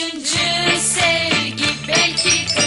Kaçıncı sevgi belki